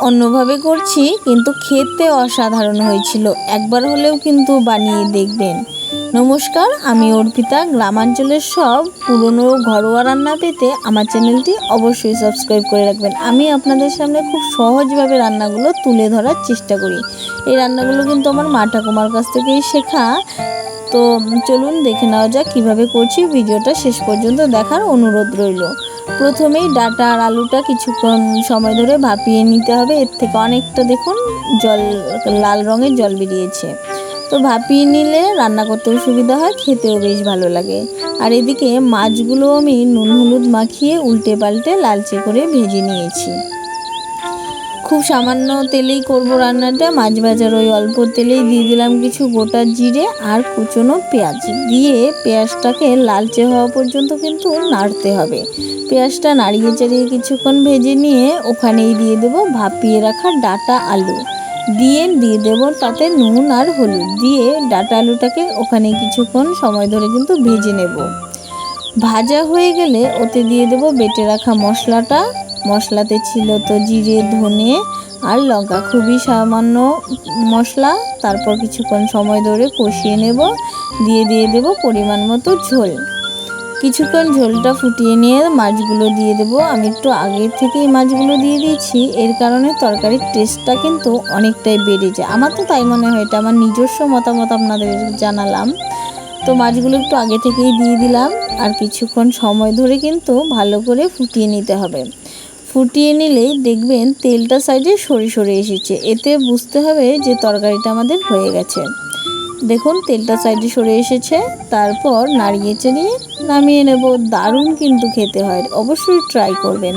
অন্যভাবে করছি, কিন্তু খেতে অসাধারণ হয়েছিল। একবার হলেও কিন্তু বানিয়ে দেখবেন। নমস্কার, আমি অর্পিতা। গ্রামাঞ্চলের সব পুরনো ঘরোয়া রান্না পেতে আমার চ্যানেলটি অবশ্যই সাবস্ক্রাইব করে রাখবেন। আমি আপনাদের সামনে খুব সহজভাবে রান্নাগুলো তুলে ধরার চেষ্টা করি। এই রান্নাগুলো কিন্তু আমার মা ঠাকুমার কাছ থেকেই শেখা। তো চলুন দেখে নেওয়া যাক কীভাবে করছি ভিডিওটা। শেষ পর্যন্ত দেখার অনুরোধ রইল। প্রথমেই ডাটা আর আলুটা কিছুক্ষণ সময় ধরে ভাপিয়ে নিতে হবে। এর থেকে অনেকটা দেখুন জল, লাল রঙের জল বেরিয়েছে। তো ভাপিয়ে নিলে রান্না করতেও সুবিধা হয়, খেতেও বেশ ভালো লাগে। আর এদিকে মাছগুলো আমি নুন হলুদ মাখিয়ে উল্টে পাল্টে লালচে করে ভেজে নিয়েছি। খুব সামান্য তেলেই করব রান্নাটা, মাছ ভাজার ওই অল্প তেলেই দিয়ে দিলাম কিছু গোটা জিরে আর কুচনো পেঁয়াজ। দিয়ে পেঁয়াজটাকে লালচে হওয়া পর্যন্ত কিন্তু নাড়তে হবে। পেঁয়াজটা নাড়িয়ে চাড়িয়ে কিছুক্ষণ ভেজে নিয়ে ওখানেই দিয়ে দেবো ভাপিয়ে রাখা ডাটা আলু। দিয়ে দিয়ে দেবো তাতে নুন আর হলুদ। দিয়ে ডাটা আলুটাকে ওখানে কিছুক্ষণ সময় ধরে কিন্তু ভেজে নেব। ভাজা হয়ে গেলে ওতে দিয়ে দেবো বেটে রাখা মশলাটা। মশলাতে ছিল তো জিরে, ধনে আর লঙ্কা। খুবই সামান্য মশলা। তারপর কিছুক্ষণ সময় ধরে কষিয়ে নেব। দিয়ে দিয়ে দেব পরিমাণ মতো ঝোল। কিছুক্ষণ ঝোলটা ফুটিয়ে নিয়ে মাছগুলো দিয়ে দেব। আমি একটু আগে থেকেই মাছগুলো দিয়ে দিয়েছি। এর কারণে তরকারির টেস্টটা কিন্তু অনেকটাই বেড়ে যায়। আমার তো তাই মনে হয়। এটা আমার নিজস্ব মতামত আপনাদের জানালাম। তো মাছগুলো একটু আগে থেকেই দিয়ে দিলাম আর কিছুক্ষণ সময় ধরে কিন্তু ভালো করে ফুটিয়ে নিতে হবে। ফুটিয়ে নিলেই দেখবেন তেলটা সাইডে সরে সরে এসেছে। এতে বুঝতে হবে যে তরকারিটা আমাদের হয়ে গেছে। দেখুন, তেলটা সাইডে সরে এসেছে। তারপর নাড়িয়ে চাড়িয়ে নামিয়ে নেব। দারুণ কিন্তু খেতে হয়। অবশ্যই ট্রাই করবেন।